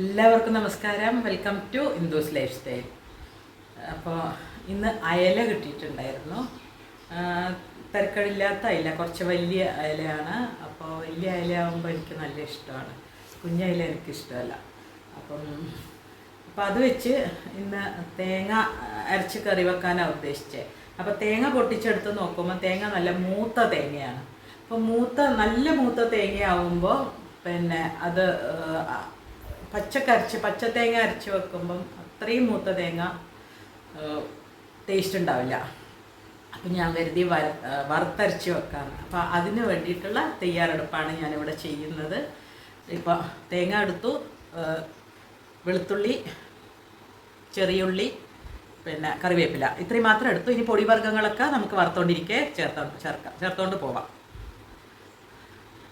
എല്ലാവർക്കും നമസ്കാരം. Welcome to Indu's lifestyle അപ്പോൾ ഇന്ന് അയല കിട്ടിയിട്ടുണ്ടായിരുന്നു. തിരക്കടില്ലാത്ത അയല കുറച്ച് വലിയ അയലയാണ്. അപ്പോൾ വലിയ അയല ആകുമ്പോൾ എനിക്ക് നല്ല ഇഷ്ടമാണ്. കുഞ്ഞയല എനിക്ക് ഇഷ്ടമല്ല. അപ്പം അപ്പം അത് വെച്ച് ഇന്ന് തേങ്ങ അരച്ച് കറി വെക്കാനാണ് ഉദ്ദേശിച്ചത് അപ്പോൾ തേങ്ങ പൊട്ടിച്ചെടുത്ത് നോക്കുമ്പോൾ തേങ്ങ നല്ല മൂത്ത തേങ്ങയാണ്. അപ്പോൾ മൂത്ത നല്ല മൂത്ത തേങ്ങയാവുമ്പോൾ പിന്നെ അത് പച്ചക്കരച്ച് പച്ച തേങ്ങ അരച്ച് വെക്കുമ്പം അത്രയും മൂത്ത തേങ്ങ ടേസ്റ്റ് ഉണ്ടാവില്ല. അപ്പം ഞാൻ കരുതി വര വറുത്തരച്ച് വെക്കാറ് അപ്പോൾ അതിന് വേണ്ടിയിട്ടുള്ള തയ്യാറെടുപ്പാണ് ഞാനിവിടെ ചെയ്യുന്നത്. ഇപ്പോൾ തേങ്ങ എടുത്തു വെളുത്തുള്ളി ചെറിയുള്ളി പിന്നെ കറിവേപ്പില. ഇത്രയും മാത്രം എടുത്തു. ഇനി പൊടിവർഗങ്ങളൊക്കെ നമുക്ക് വറുത്തോണ്ടിരിക്കെ ചേർത്ത ചേർക്കാം. ചേർത്തോണ്ട് പോവാം.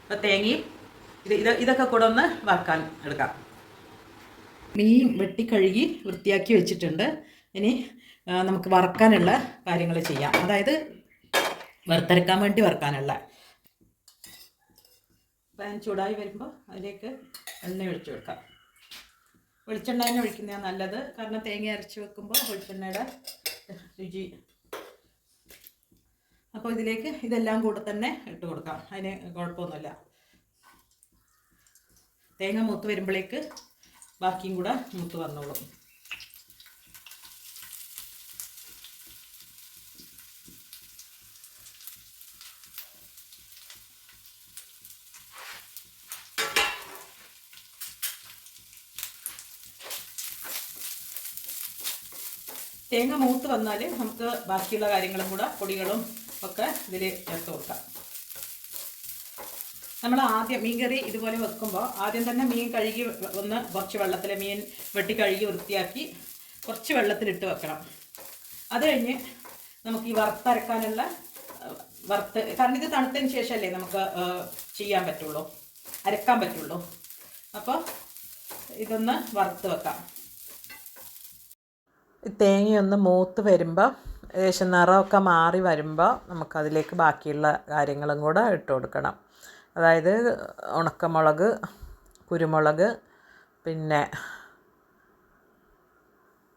അപ്പോൾ തേങ്ങയും ഇത് ഇതൊക്കെ കൂടെ ഒന്ന് വറുക്കാൻ എടുക്കാം. മീൻ വെട്ടിക്കഴുകി വൃത്തിയാക്കി വെച്ചിട്ടുണ്ട്. ഇനി നമുക്ക് വറക്കാനുള്ള കാര്യങ്ങൾ ചെയ്യാം. അതായത് വറുത്തരക്കാൻ വേണ്ടി വറുക്കാനുള്ള. പാൻ ചൂടായി വരുമ്പോൾ അതിലേക്ക് എണ്ണ ഒഴിച്ചു കൊടുക്കാം. വെളിച്ചെണ്ണ തന്നെ ഒഴിക്കുന്നതാണ് നല്ലത്. കാരണം തേങ്ങ അരച്ച് വെക്കുമ്പോൾ വെളിച്ചെണ്ണയുടെ രുചി. അപ്പോൾ ഇതിലേക്ക് ഇതെല്ലാം കൂടെ തന്നെ ഇട്ട് കൊടുക്കാം. അതിന് കുഴപ്പമൊന്നുമില്ല. തേങ്ങ മൂത്ത് വരുമ്പോഴേക്ക് ബാക്കിയും കൂടെ മൂത്ത് വന്നോളും. തേങ്ങ മൂത്ത് വന്നാൽ നമുക്ക് ബാക്കിയുള്ള കാര്യങ്ങളും കൂടെ പൊടികളും ഒക്കെ ഇതിൽ ചേർത്ത് കൊടുക്കാം. നമ്മൾ ആദ്യം മീൻ കറി ഇതുപോലെ വെക്കുമ്പോൾ ആദ്യം തന്നെ മീൻ കഴുകി ഒന്ന് കുറച്ച് വെള്ളത്തിൽ മീൻ വെട്ടി കഴുകി വൃത്തിയാക്കി കുറച്ച് വെള്ളത്തിലിട്ട് വെക്കണം. അത് കഴിഞ്ഞ് നമുക്ക് ഈ വറുത്തരക്കാനുള്ള വറുത്ത് കാരണം ഇത് തണുത്തതിന് ശേഷമല്ലേ നമുക്ക് ചെയ്യാൻ പറ്റുള്ളൂ അരക്കാൻ പറ്റുള്ളൂ. അപ്പോൾ ഇതൊന്ന് വറുത്ത് വെക്കാം. തേങ്ങയൊന്ന് മൂത്ത് വരുമ്പോൾ ഏകദേശം നിറമൊക്കെ മാറി വരുമ്പോൾ നമുക്കതിലേക്ക് ബാക്കിയുള്ള കാര്യങ്ങളും കൂടെ ഇട്ട് കൊടുക്കണം. അതായത് ഉണക്കമുളക് കുരുമുളക് പിന്നെ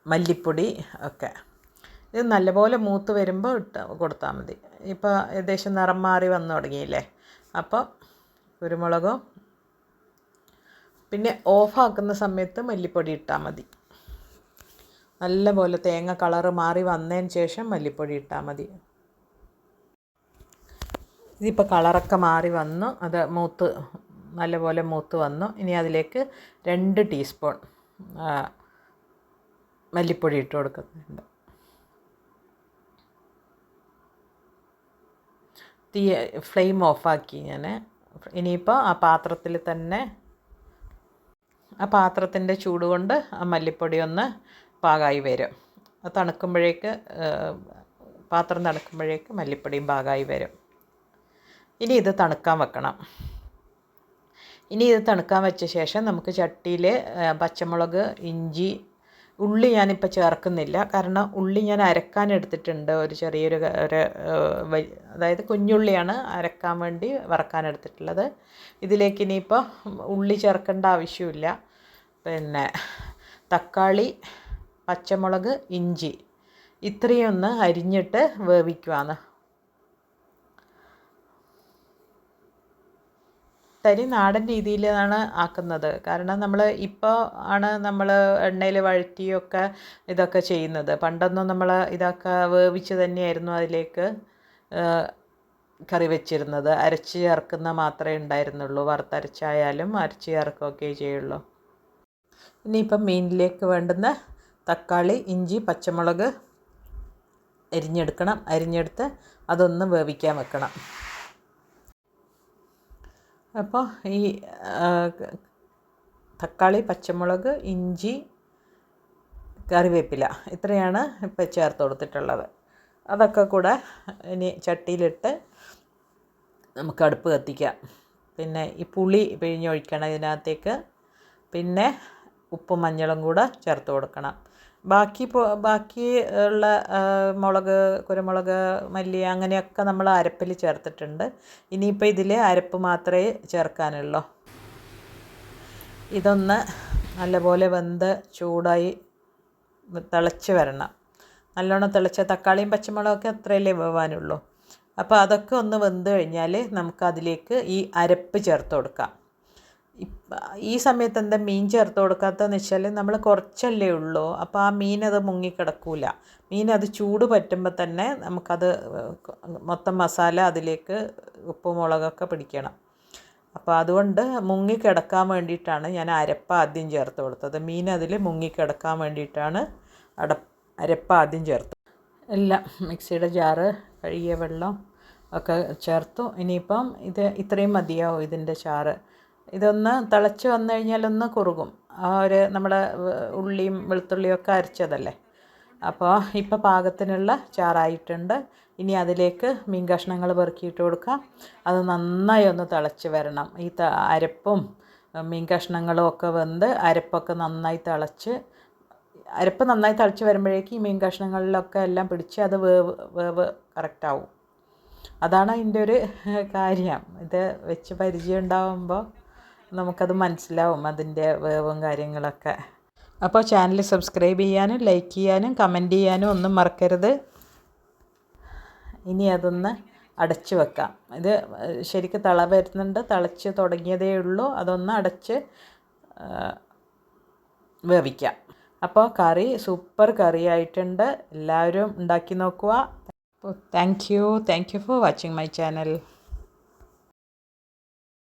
മല്ലിപ്പൊടി ഒക്കെ. ഇത് നല്ലപോലെ മൂത്ത് വരുമ്പോൾ ഇട്ട് കൊടുത്താൽ മതി. ഇപ്പോൾ ഏകദേശം നിറം മാറി വന്നു തുടങ്ങിയില്ലേ? അപ്പോൾ കുരുമുളകും പിന്നെ ഓഫാക്കുന്ന സമയത്ത് മല്ലിപ്പൊടി ഇട്ടാൽ മതി. നല്ലപോലെ തേങ്ങ കളറ് മാറി വന്നതിന് ശേഷം മല്ലിപ്പൊടി ഇട്ടാൽ മതി. ഇതിപ്പോൾ കളറൊക്കെ മാറി വന്നു. അത് മൂത്ത് നല്ലപോലെ മൂത്ത് വന്നു. ഇനി അതിലേക്ക് രണ്ട് ടീസ്പൂൺ മല്ലിപ്പൊടി ഇട്ട് കൊടുക്കുന്നുണ്ട്. തീ ഫ്ലെയിം ഓഫാക്കി ഞാൻ ഇനിയിപ്പോൾ ആ പാത്രത്തിൽ തന്നെ ആ പാത്രത്തിന്റെ ചൂട് കൊണ്ട് ആ മല്ലിപ്പൊടി ഒന്ന് പാകമായി വരും. അത് തണുക്കുമ്പോഴേക്ക് പാത്രം തണുക്കുമ്പോഴേക്ക് മല്ലിപ്പൊടിയും പാകമായി വരും. ഇനി ഇത് തണുക്കാൻ വെക്കണം. ഇനി ഇത് തണുക്കാൻ വെച്ച ശേഷം നമുക്ക് ചട്ടിയിൽ പച്ചമുളക് ഇഞ്ചി ഉള്ളി ഞാനിപ്പോൾ ചേർക്കുന്നില്ല. കാരണം ഉള്ളി ഞാൻ അരക്കാൻ എടുത്തിട്ടുണ്ട്. ഒരു ചെറിയൊരു ഒരു അതായത് കുഞ്ഞുള്ളിയാണ് അരക്കാൻ വേണ്ടി വറക്കാൻ എടുത്തിട്ടുള്ളത്. ഇതിലേക്ക് ഇനിയിപ്പോൾ ഉള്ളി ചേർക്കേണ്ട ആവശ്യമില്ല. പിന്നെ തക്കാളി പച്ചമുളക് ഇഞ്ചി ഇത്രയും ഒന്ന് അരിഞ്ഞിട്ട് വേവിക്കുവാണ് തനി നാടൻ രീതിയിലാണ് ആക്കുന്നത്. കാരണം നമ്മൾ ഇപ്പോൾ ആണ് നമ്മൾ എണ്ണയിൽ വഴറ്റിയൊക്കെ ഇതൊക്കെ ചെയ്യുന്നത്. പണ്ടൊന്നും നമ്മൾ ഇതൊക്കെ വേവിച്ച് തന്നെയായിരുന്നു അതിലേക്ക് കറി വെച്ചിരുന്നത്. അരച്ച് ചേർക്കുന്ന മാത്രമേ ഉണ്ടായിരുന്നുള്ളൂ. വറുത്തരച്ചായാലും അരച്ച് ചേർക്കുകയൊക്കെ ചെയ്യുള്ളൂ. ഇനിയിപ്പം മീനിലേക്ക് വേണ്ടുന്ന തക്കാളി ഇഞ്ചി പച്ചമുളക് അരിഞ്ഞെടുക്കണം. അരിഞ്ഞെടുത്ത് അതൊന്ന് വേവിക്കാൻ വെക്കണം. അപ്പോൾ ഈ തക്കാളി പച്ചമുളക് ഇഞ്ചി കറിവേപ്പില ഇത്രയാണ് ഇപ്പോൾ ചേർത്ത് കൊടുത്തിട്ടുള്ളത്. അതൊക്കെ കൂടെ ഇനി ചട്ടിയിലിട്ട് നമുക്ക് അടുപ്പ് കത്തിക്കാം. പിന്നെ ഈ പുളി പിഴിഞ്ഞൊഴിക്കണം ഇതിനകത്തേക്ക്. പിന്നെ ഉപ്പും മഞ്ഞളും കൂടെ ചേർത്ത് കൊടുക്കണം. ബാക്കി പോ ബാക്കി ഉള്ള മുളക് കുരുമുളക് മല്ലി അങ്ങനെയൊക്കെ നമ്മൾ അരപ്പിൽ ചേർത്തിട്ടുണ്ട്. ഇനിയിപ്പോൾ ഇതിൽ അരപ്പ് മാത്രമേ ചേർക്കാനുള്ളൂ. ഇതൊന്ന് നല്ലപോലെ വെന്ത് ചൂടായി തിളച്ച് വരണം. നല്ലോണം തിളച്ച തക്കാളിയും പച്ചമുളകൊക്കെ അത്രയല്ലേ വേവാനുള്ളൂ. അപ്പോൾ അതൊക്കെ ഒന്ന് വെന്ത് കഴിഞ്ഞാൽ നമുക്ക് അതിലേക്ക് ഈ അരപ്പ് ചേർത്ത് കൊടുക്കാം. ഈ സമയത്ത് എന്താ മീൻ ചേർത്ത് കൊടുക്കാത്തതെന്ന് വെച്ചാൽ നമ്മൾ കുറച്ചല്ലേ ഉള്ളൂ. അപ്പോൾ ആ മീൻ അത് മുങ്ങിക്കിടക്കൂല മീൻ അത് ചൂട് പറ്റുമ്പോൾ തന്നെ നമുക്കത് മൊത്തം മസാല അതിലേക്ക് ഉപ്പ് മുളകൊക്കെ പിടിക്കണം. അപ്പോൾ അതുകൊണ്ട് മുങ്ങിക്കിടക്കാൻ വേണ്ടിയിട്ടാണ് ഞാൻ അരപ്പ ആദ്യം ചേർത്ത് കൊടുത്തത്. മീൻ അതിൽ മുങ്ങിക്കിടക്കാൻ വേണ്ടിയിട്ടാണ് അട അരപ്പ ആദ്യം ചേർത്തത് എല്ലാം മിക്സിയുടെ ജാറ് കഴുകിയ വെള്ളം ഒക്കെ ചേർത്തു. ഇനിയിപ്പം ഇത് ഇത്രയും മതിയാവും ഇതിന്റെ ചാറ്. ഇതൊന്ന് തിളച്ച് വന്നു കഴിഞ്ഞാലൊന്ന് കുറുകും. ആ ഒരു നമ്മുടെ ഉള്ളിയും വെളുത്തുള്ളിയും ഒക്കെ അരച്ചതല്ലേ? അപ്പോൾ ഇപ്പോൾ പാകത്തിനുള്ള ചാറായിട്ടുണ്ട്. ഇനി അതിലേക്ക് മീൻ കഷ്ണങ്ങൾ പെറുക്കിയിട്ട് കൊടുക്കാം. അത് നന്നായി ഒന്ന് തിളച്ച് വരണം. ഈ അരപ്പും മീൻ കഷ്ണങ്ങളും ഒക്കെ വെന്ത് അരപ്പൊക്കെ നന്നായി തിളച്ച് അരപ്പ് നന്നായി തിളച്ച് വരുമ്പോഴേക്കും ഈ മീൻ കഷ്ണങ്ങളിലൊക്കെ എല്ലാം പിടിച്ച് അത് വേവ് വേവ് കറക്റ്റാവും അതാണ് അതിന്റെ ഒരു കാര്യം. ഇത് വെച്ച് പരിചയം ഉണ്ടാവുമ്പോൾ നമുക്കത് മനസ്സിലാവും അതിന്റെ വേവും കാര്യങ്ങളൊക്കെ. അപ്പോൾ ചാനൽ സബ്സ്ക്രൈബ് ചെയ്യാനും ലൈക്ക് ചെയ്യാനും കമന്റ് ചെയ്യാനും ഒന്നും മറക്കരുത്. ഇനി അതൊന്ന് അടച്ചു വെക്കാം. ഇത് ശരിക്കും തള വരുന്നുണ്ട്. തിളച്ച് തുടങ്ങിയതേ ഉള്ളൂ. അതൊന്ന് അടച്ച് വേവിക്കാം. അപ്പോൾ കറി സൂപ്പർ കറി ആയിട്ടുണ്ട്. എല്ലാവരും ഉണ്ടാക്കി നോക്കുക. Thank you. Thank you for watching my channel.